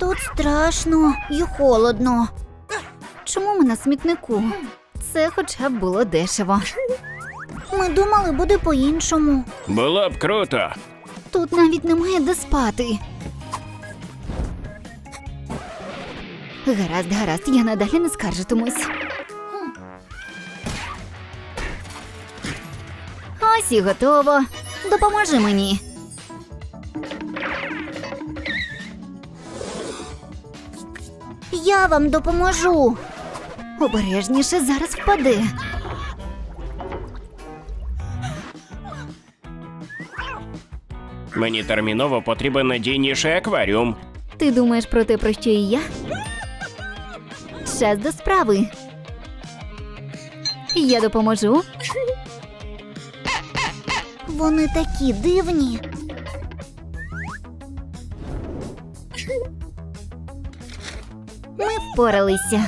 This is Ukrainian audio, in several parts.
Тут страшно і холодно. Чому ми на смітнику? Це хоча б було дешево. Ми думали, буде по-іншому. Було б круто. Тут навіть немає де спати. Гаразд, гаразд, я надалі не скаржитимусь. Ось і готово. Допоможи мені. Я вам допоможу. Обережніше зараз впаде. Мені терміново потрібен надійніший акваріум. Ти думаєш про те, про що і я? Час до справи. Я допоможу. Вони такі дивні. Ми впоралися.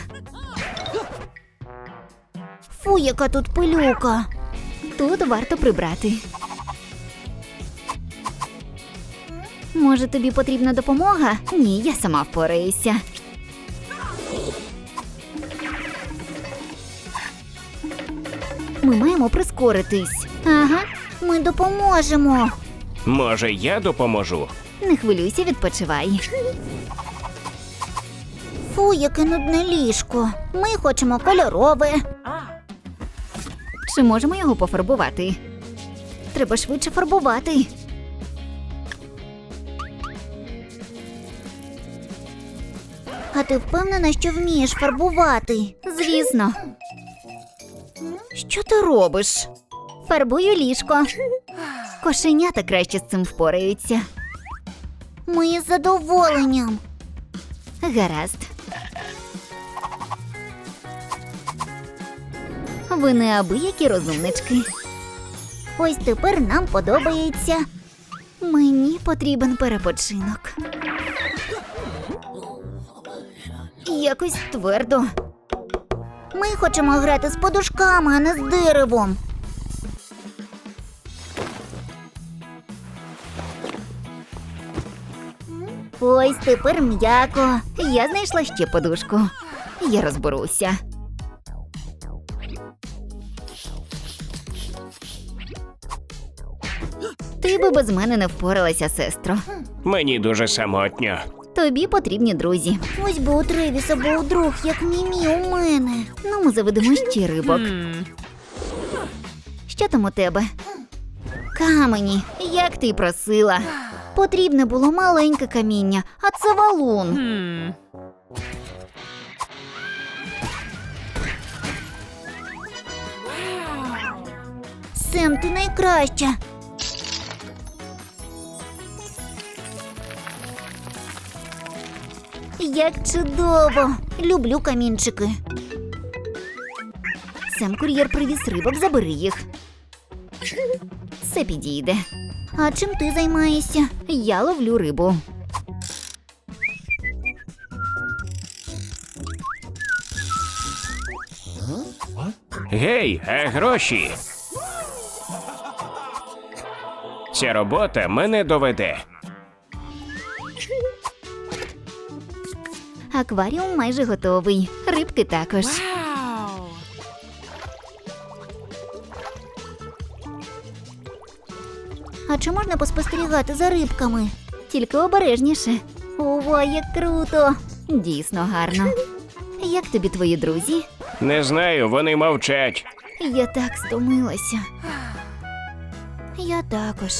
Фу, яка тут пилюка. Тут варто прибрати. Може, тобі потрібна допомога? Ні, я сама впораюся. Ми маємо прискоритись. Ага, ми допоможемо. Може, я допоможу? Не хвилюйся, відпочивай. Фу, яке нудне ліжко. Ми хочемо кольорове. Чи можемо його пофарбувати? Треба швидше фарбувати. А ти впевнена, що вмієш фарбувати? Звісно. Що ти робиш? Фарбую ліжко. Кошенята краще з цим впораються. Ми із задоволенням. Гаразд. Ви неабиякі розумнички. Ось тепер нам подобається. Мені потрібен перепочинок. Якось твердо. Ми хочемо грати з подушками, а не з деревом. Ось тепер м'яко. Я знайшла ще подушку. Я розберуся. Ти би без мене не впоралася, сестро. Мені дуже самотньо. Тобі потрібні друзі. Ось би у Тревіса був друг, як мімі у мене. Ну, ми заведемо ще рибок. Що там у тебе? Камені, як ти й просила. Потрібне було маленьке каміння, а це валун. Сем, ти найкраща. Як чудово! Люблю камінчики. Сем кур'єр привіз рибок, забери їх. Це підійде. А чим ти займаєшся? Я ловлю рибу. Гей, а гроші. Ця робота мене доведе. Акваріум майже готовий. Рибки також. А чи можна поспостерігати за рибками? Тільки обережніше. Ова, як круто! Дійсно гарно. Як тобі твої друзі? Не знаю, вони мовчать. Я так стомилася. Я також.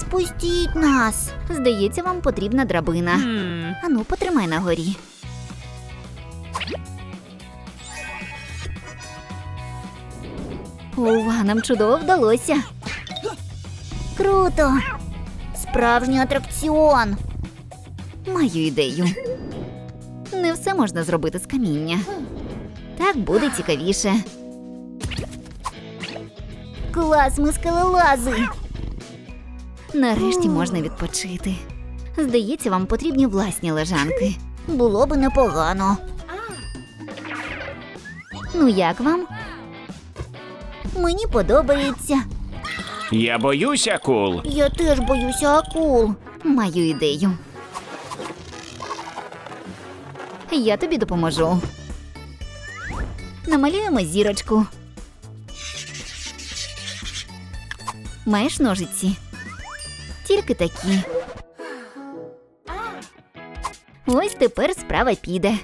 Спустіть нас. Здається, вам потрібна драбина. Ану, потримай на горі. Ова, нам чудово вдалося. Круто! Справжній атракціон. Маю ідею. Не все можна зробити з каміння. Так буде цікавіше. Клас, ми скелелази. Нарешті можна відпочити. Здається, вам потрібні власні лежанки. Було би непогано. Ну, як вам? Мені подобається. Я боюся акул. Я теж боюся акул. Маю ідею. Я тобі допоможу. Намалюємо зірочку. Маєш ножиці? Тільки такі. Ось тепер справа піде.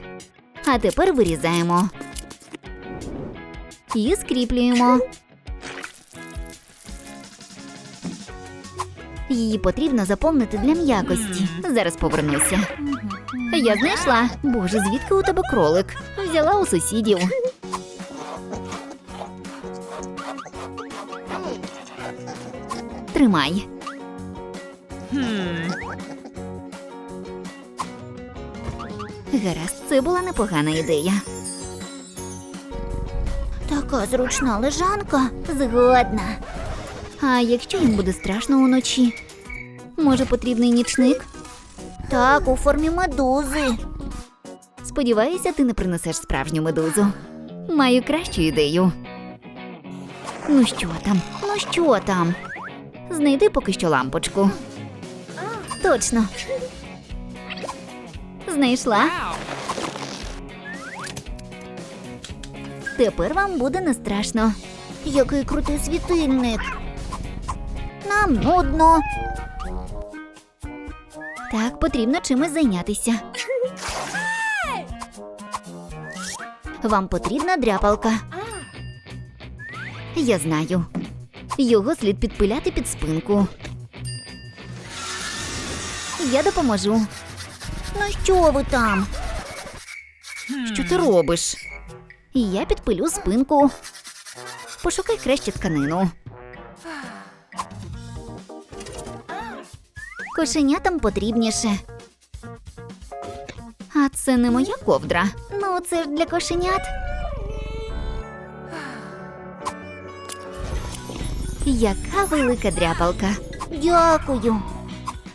А тепер вирізаємо. І скріплюємо. Її потрібно заповнити для м'якості. Зараз повернуся. Я знайшла. Боже, звідки у тебе кролик? Взяла у сусідів. Тримай. Гаразд, це була непогана ідея. Така зручна лежанка. Згодна. А якщо їм буде страшно уночі? Може, потрібний нічник? Так, у формі медузи. Сподіваюся, ти не принесеш справжню медузу. Маю кращу ідею. Ну що там? Ну що там? Знайди поки що лампочку. Точно. Знайшла. Тепер вам буде не страшно. Який крутий світильник. Нам нудно. Так, потрібно чимось зайнятися. Вам потрібна дряпалка. Я знаю. Його слід підпиляти під спинку. Я допоможу. Ну що ви там? Що ти робиш? Я підпилю спинку. Пошукай краще тканину. Кошенятам потрібніше. А це не моя ковдра. Ну, це ж для кошенят. Яка велика дряпалка. Дякую.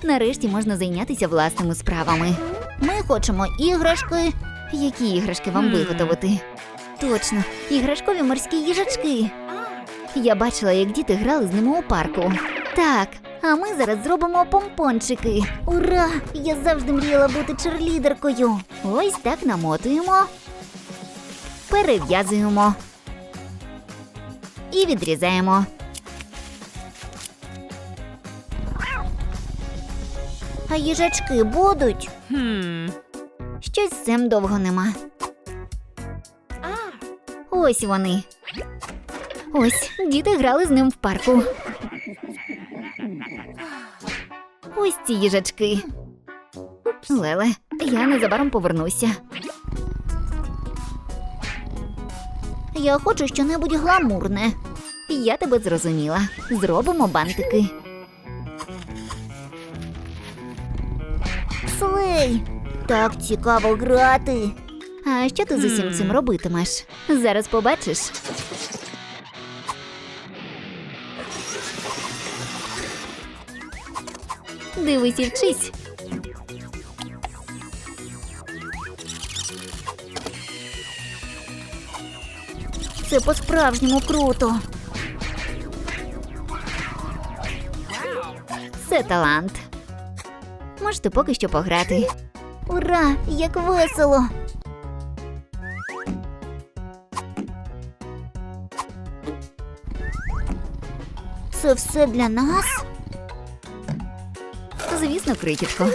Нарешті можна зайнятися власними справами. Ми хочемо іграшки. Які іграшки вам виготовити? Точно, іграшкові морські їжачки. Я бачила, як діти грали з ними у парку. Так, а ми зараз зробимо помпончики. Ура! Я завжди мріяла бути черлідеркою. Ось так намотуємо, перев'язуємо і відрізаємо. А їжачки будуть? Щось з цим довго нема. Ось вони. Ось діти грали з ним в парку. Ось ці їжачки. Леле, я незабаром повернуся. Я хочу щонебудь гламурне. Я тебе зрозуміла. Зробимо бантики. Слей! Так цікаво грати. А що ти з усім цим робитимеш? Зараз побачиш. Дивись і вчись. Це по-справжньому круто. Це талант. Можете поки що пограти. Ура! Як весело! Це все для нас? Звісно, крихітко.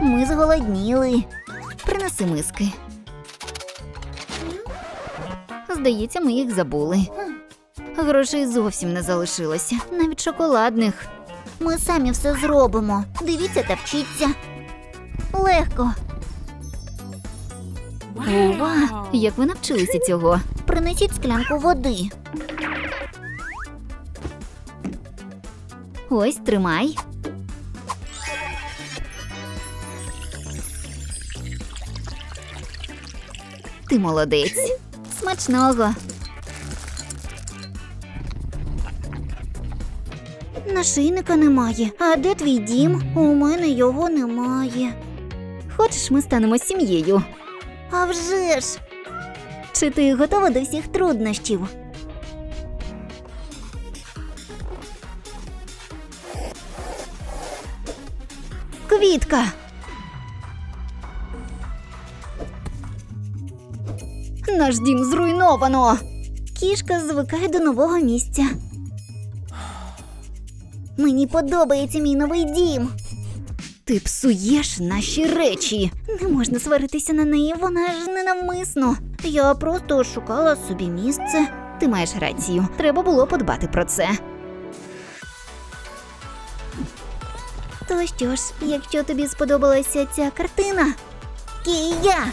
Ми зголодніли. Принеси миски. Здається, ми їх забули. Грошей зовсім не залишилося, навіть шоколадних. Ми самі все зробимо. Дивіться та вчіться. Легко. Ова, як ви навчилися цього? Принесіть склянку води. Ось тримай. Ти молодець. Смачного. нашийника немає. А де твій дім? У мене його немає. Хочеш, ми станемо сім'єю? А вже ж! Чи ти готова до всіх труднощів? Квітка. Наш дім зруйновано. Кішка звикає до нового місця. Мені подобається мій новий дім. Ти псуєш наші речі. Не можна сваритися на неї, вона ж ненавмисно. Я просто шукала собі місце. Ти маєш рацію. Треба було подбати про це. То що ж, якщо тобі сподобалася ця картина, Кія!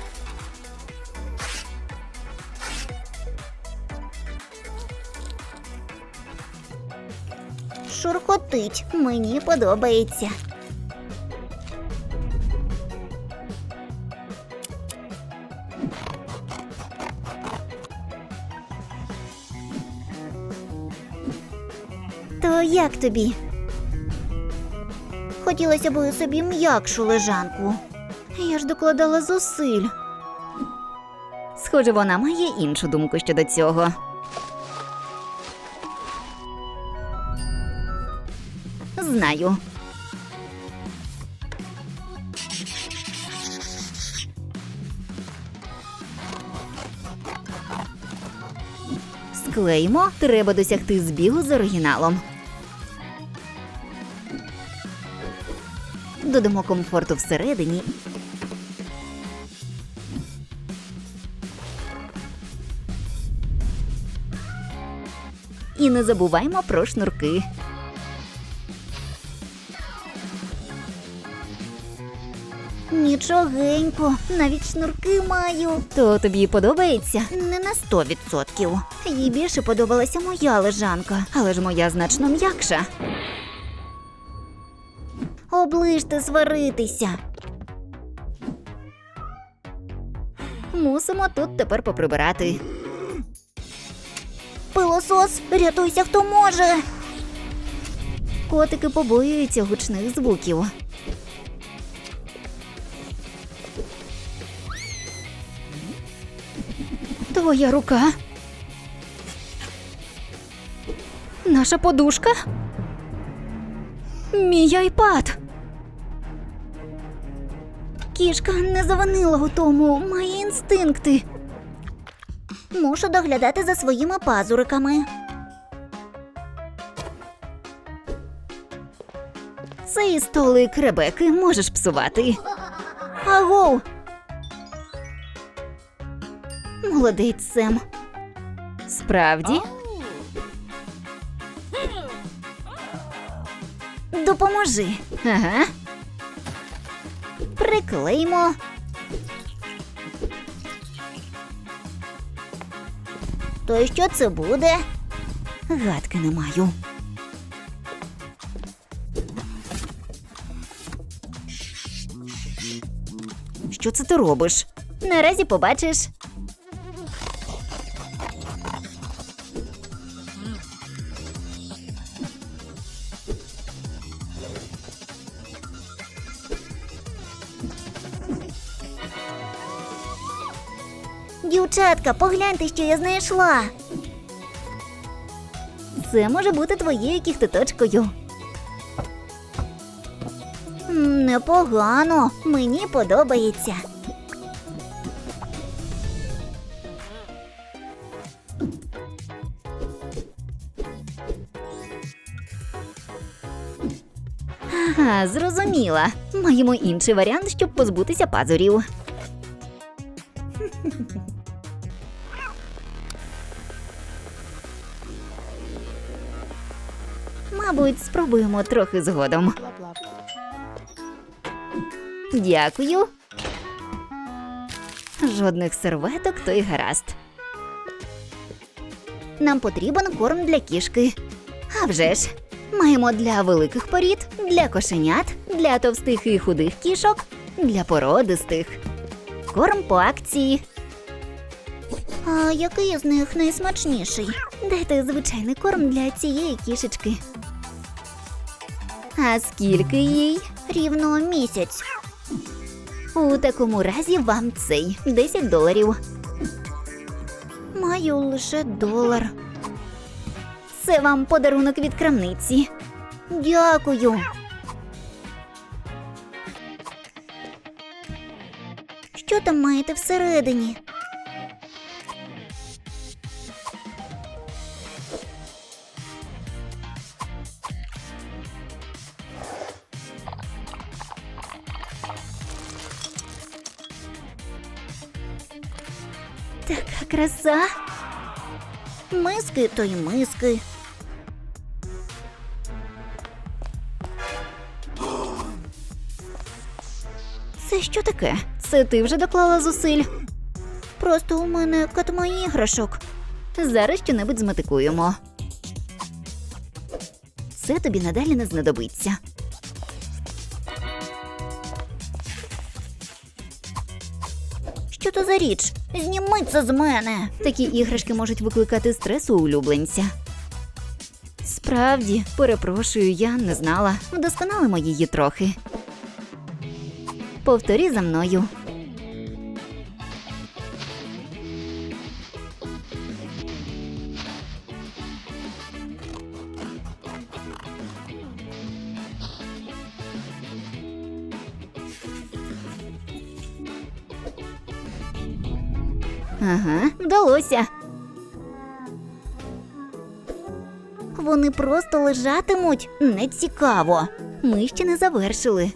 Шурхотить, мені подобається. То як тобі? Хотілося б собі м'якшу лежанку. Я ж докладала зусиль. Схоже, вона має іншу думку щодо цього. Знаю. Склеїмо, треба досягти збігу з оригіналом. Додамо комфорту всередині. І не забуваймо про шнурки. Нічогенько, навіть шнурки маю. То тобі подобається? Не на сто відсотків. Їй більше подобалася моя лежанка, але ж моя значно м'якша. Оближте сваритися. Мусимо тут тепер поприбирати. Пилосос, рятуйся, хто може. Котики побоюються гучних звуків. Твоя рука. Наша подушка. Мій айпад. Кішка не завинила у тому, має інстинкти. Мушу доглядати за своїми пазуриками. Цей столик Ребеки можеш псувати. Агоу! Молодець, Сем. Справді? Допоможи. Ага. Приклеїмо. То що це буде? Гадки не маю. Що це ти робиш? Наразі побачиш. Дівчатка, погляньте, що я знайшла. Це може бути твоєю кіхтоточкою. Непогано, мені подобається. Ага, зрозуміла. Маємо інший варіант, щоб позбутися пазурів. Мабуть, спробуємо трохи згодом. Дякую. Жодних серветок, то й гаразд. Нам потрібен корм для кішки. А вже ж, маємо для великих порід, для кошенят, для товстих і худих кішок, для породистих. Корм по акції. А який з них найсмачніший? Дайте звичайний корм для цієї кішечки. А скільки їй? Рівно місяць. У такому разі вам цей 10 доларів. Маю лише долар. Це вам подарунок від крамниці. Дякую. Що там маєте всередині? Краса. Миски то й миски. Це що таке? Це ти вже доклала зусиль? Просто у мене катма іграшок. Зараз щонебудь зметикуємо. Це тобі надалі не знадобиться. Що то за річ? Зніми це з мене. Такі іграшки можуть викликати стрес у улюбленця. Справді, перепрошую, я не знала. Вдосконалимо її трохи. Повторі за мною. Вдалося. Вони просто лежатимуть. Не цікаво. Ми ще не завершили.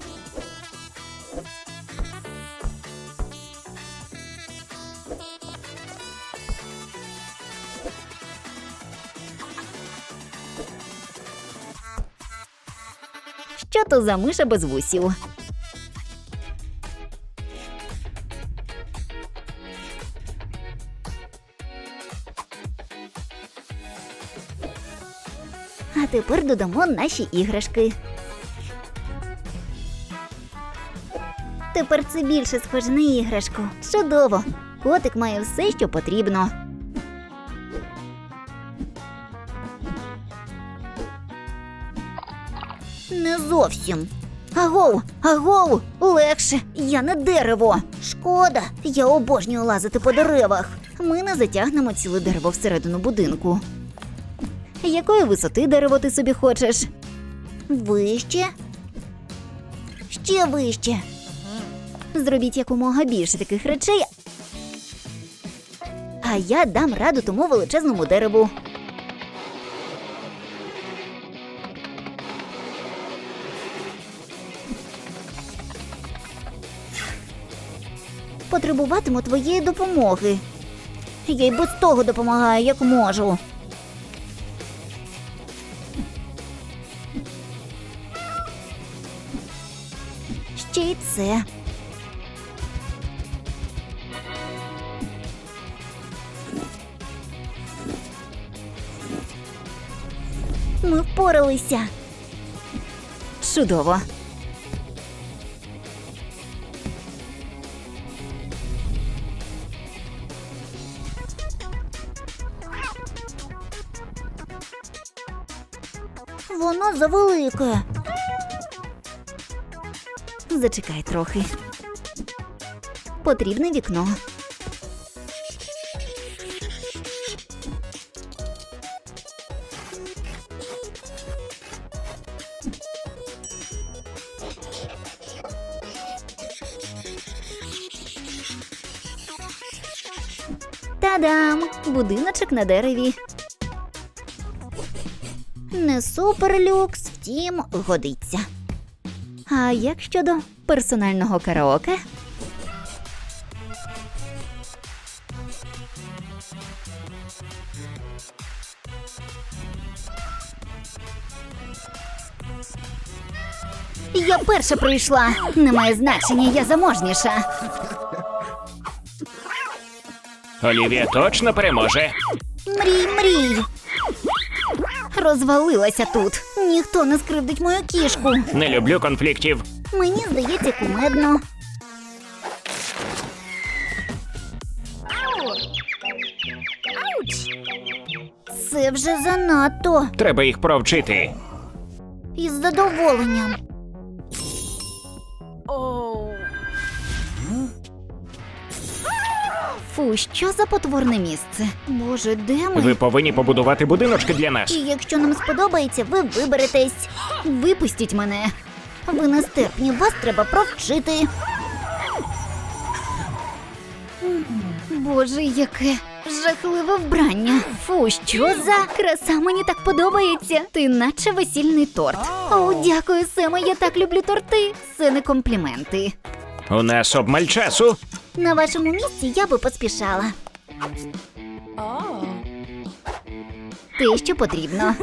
Що то за миша без вусів? А тепер додамо наші іграшки. Тепер це більше схоже на іграшку. Чудово! Котик має все, що потрібно. Не зовсім. Агоу, агоу, легше, я не дерево. Шкода, я обожнюю лазити по деревах. Ми не затягнемо ціле дерево всередину будинку. Якої висоти дерево ти собі хочеш? Вище. Ще вище. Зробіть якомога більше таких речей. А я дам раду тому величезному дереву. Потребуватиму твоєї допомоги. Я й без того допомагаю, як можу. Це. Ми впоралися. Чудово. Воно завелике. Зачекай трохи. Потрібне вікно. Та-дам! Будиночок на дереві. Не суперлюкс, втім, годиться. А як щодо персонального караоке? Я перша прийшла. Немає значення, я заможніша. Олівія точно переможе. Мрій, мрій. Розвалилася тут. Ніхто не скривдить мою кішку. Не люблю конфліктів. Мені здається кумедно. Це вже занадто. Треба їх провчити. Із задоволенням. Фу, що за потворне місце? Боже, де ми? Ви повинні побудувати будиночки для нас. І якщо нам сподобається, ви виберетесь. Випустіть мене. Ви нестерпні, вас треба провчити. Боже, яке жахливе вбрання. Фу, що за краса мені так подобається. Ти наче весільний торт. О, дякую, Семе, я так люблю торти. Це не компліменти. У нас обмаль часу. На вашому місці я би поспішала. Те, що потрібно.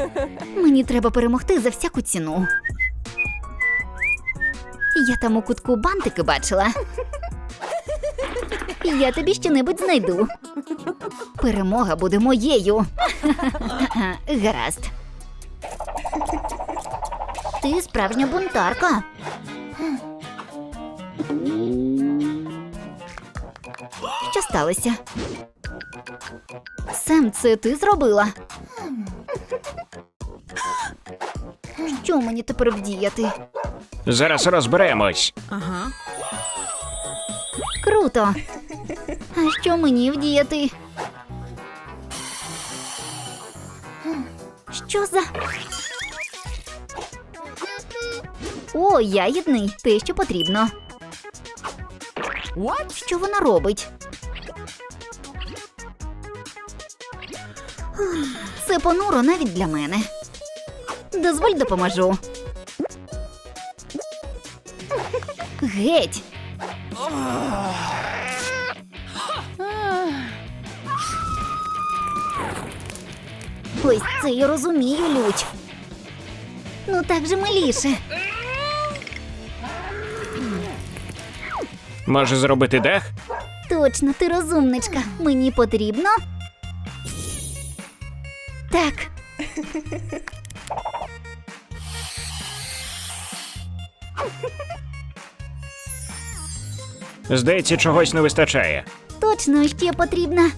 Мені треба перемогти за всяку ціну. Я там у кутку бантики бачила. Я тобі щонебудь знайду. Перемога буде моєю. Гаразд. Ти справжня бунтарка. Сталося? Сем, це ти зробила? Що мені тепер вдіяти? Зараз розберемось. Круто. А що мені вдіяти? Що за. О, ягідний, те, що потрібно. What? Що вона робить? Це понуро навіть для мене. Дозволь допоможу. Геть. Ось це я розумію, лють. Ну так же миліше. Може зробити дах? Точно, ти розумничка. Мені потрібно. Так. Здається, чогось не вистачає. Точно ще потрібна.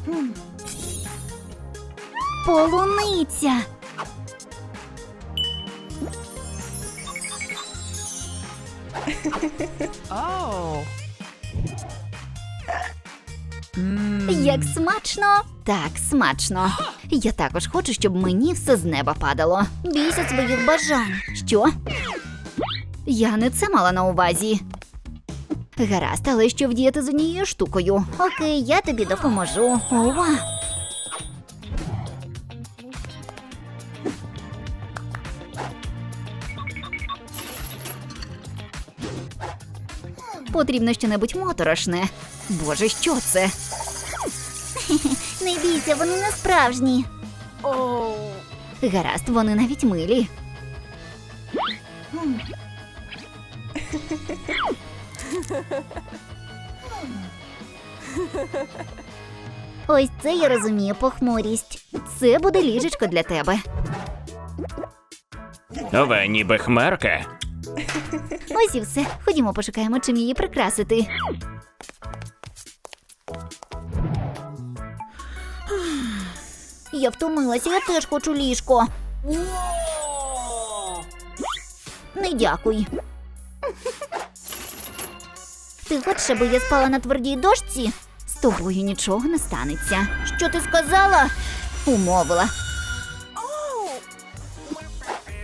Полуниця. Oh. Як смачно. Так, смачно. Я також хочу, щоб мені все з неба падало. Бійся своїх бажань. Що? Я не це мала на увазі. Гаразд, але що вдіяти з однією штукою? Окей, я тобі допоможу. Ова. Потрібно щонебудь моторошне. Боже, що це? Не вони не справжні. Oh. Гаразд, вони навіть милі. Ось це я розумію похмурість. Це буде ліжечко для тебе. Ова, ніби хмарка. Ось і все. Ходімо, пошукаємо, чим її прикрасити. Я втомилася, я теж хочу ліжко. Не дякуй. Ти хочеш, аби я спала на твердій дошці? З тобою нічого не станеться. Що ти сказала? Умовила.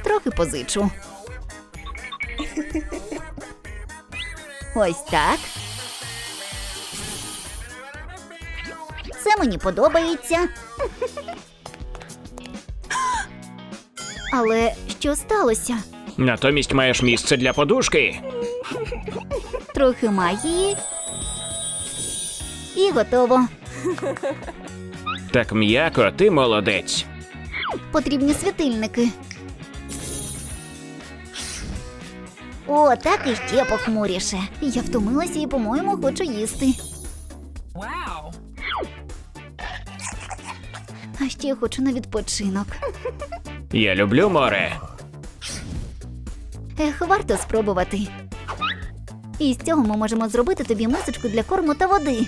Трохи позичу. Ось так. Це мені подобається. Але що сталося? Натомість маєш місце для подушки. Трохи магії. І готово. Так м'яко, ти молодець. Потрібні світильники. О, так і ще похмуріше. Я втомилася і, по-моєму, хочу їсти. А ще хочу на відпочинок. Я люблю море. Ех, варто спробувати. І з цього ми можемо зробити тобі мисочку для корму та води.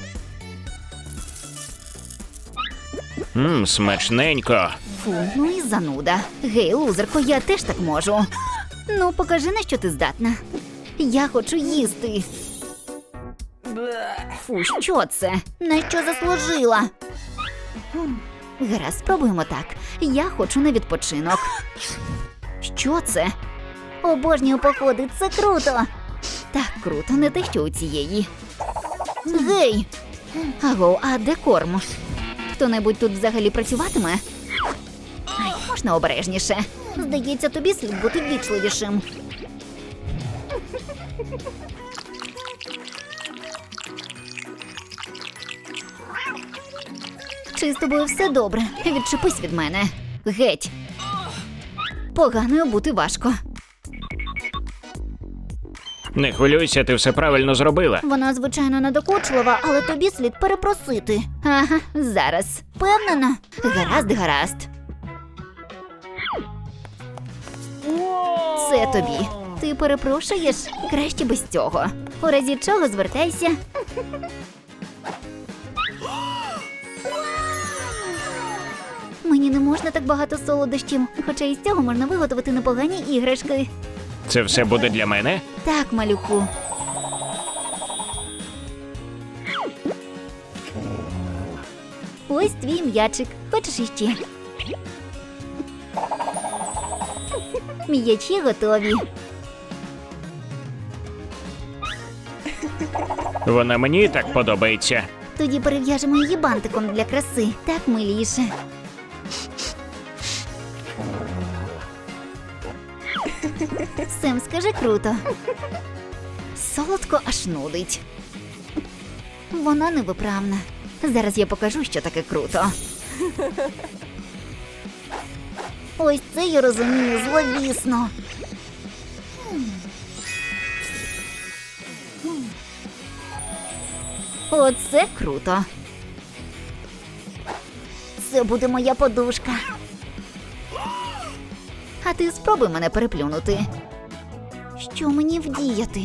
Мм, смачненько. Фу, ну і зануда. Гей, лузерко, я теж так можу. Ну, покажи, на що ти здатна. Я хочу їсти. Фу, що це? На що заслужила? Гаразд, спробуємо так. Я хочу на відпочинок. Що це? Обожнюю походи, це круто. Так круто, не те, що у цієї. Гей! Аго, а де корм? Хто-небудь тут взагалі працюватиме? Ай, можна обережніше. Здається, тобі слід бути ввічливішим. Чи з тобою все добре? Відчепись від мене. Геть. Поганою бути важко. Не хвилюйся, ти все правильно зробила. Вона, звичайно, надокучлива, але тобі слід перепросити. Ага, зараз. Впевнена? Гаразд, гаразд. Це тобі. Ти перепрошуєш? Краще без цього. У разі чого звертайся. Мені не можна так багато солодощів, хоча із цього можна виготовити непогані іграшки. Це все буде для мене? Так, малюку. Ось твій м'ячик. Хочеш іще? М'ячі готові. Вона мені і так подобається. Тоді перев'яжемо її бантиком для краси. Так миліше. Сем, скажи круто. Солодко аж нудить. Вона невиправна. Зараз я покажу, що таке круто. Ось це я розумію зловісно. Оце круто. Це буде моя подушка. А ти спробуй мене переплюнути. Що мені вдіяти?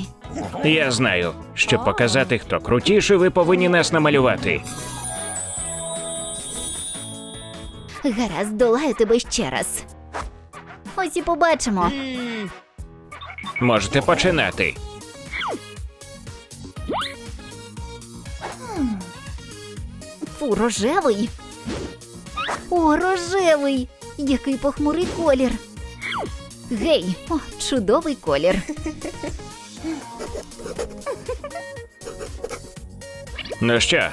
Я знаю, щоб показати, хто крутіший, ви повинні нас намалювати. Гаразд, долаю тебе ще раз. Ось і побачимо. Можете починати. Фу, рожевий. О, рожевий! Який похмурий колір. Гей, о, чудовий колір. Ну що,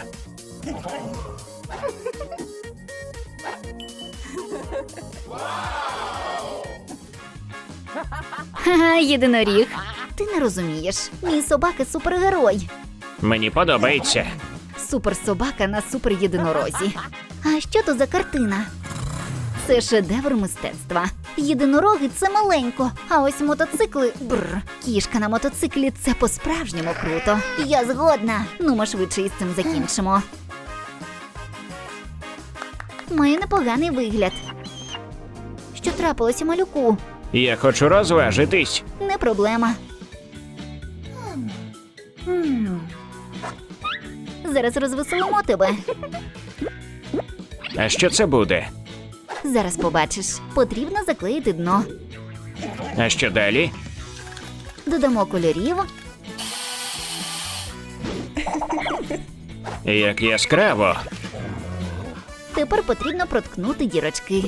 Ха-ха, єдиноріг. Ти не розумієш. Мій собака супергерой. мені подобається. Суперсобака на суперєдинорозі. А що то за картина? Це шедевр мистецтва. Єдинороги це маленько, а ось мотоцикли бр. Кішка на мотоциклі це по-справжньому круто. Я згодна. Ну, ми швидше із цим закінчимо. Має непоганий вигляд. Що трапилося малюку? Я хочу розважитись. Не проблема. Зараз розвеселимо тебе. А що це буде? Зараз побачиш. Потрібно заклеїти дно. А що далі? Додамо кольорів. Як яскраво. Тепер потрібно проткнути дірочки.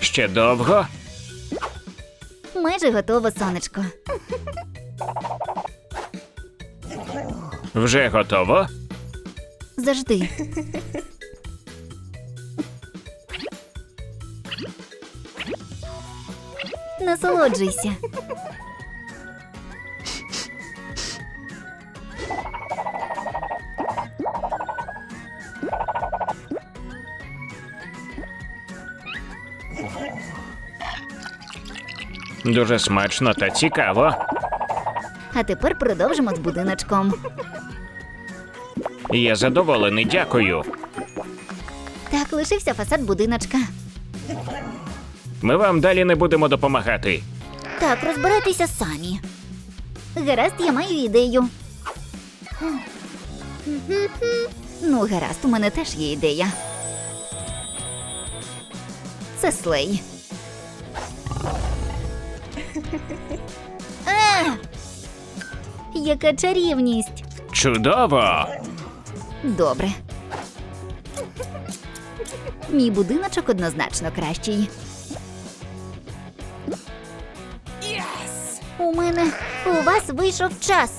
Ще довго. Майже готово сонечко. Вже готово. Завжди. Насолоджуйся. Дуже смачно та цікаво. А тепер продовжимо з будиночком. Я задоволений, дякую. Так, лишився фасад будиночка. Ми вам далі не будемо допомагати. Так, розбирайтеся самі. Гаразд, я маю ідею. Ну, гаразд, у мене теж є ідея. Це слей. Е! Яка чарівність! Чудово! Добре. Мій будиночок однозначно кращий. У у вас вийшов час.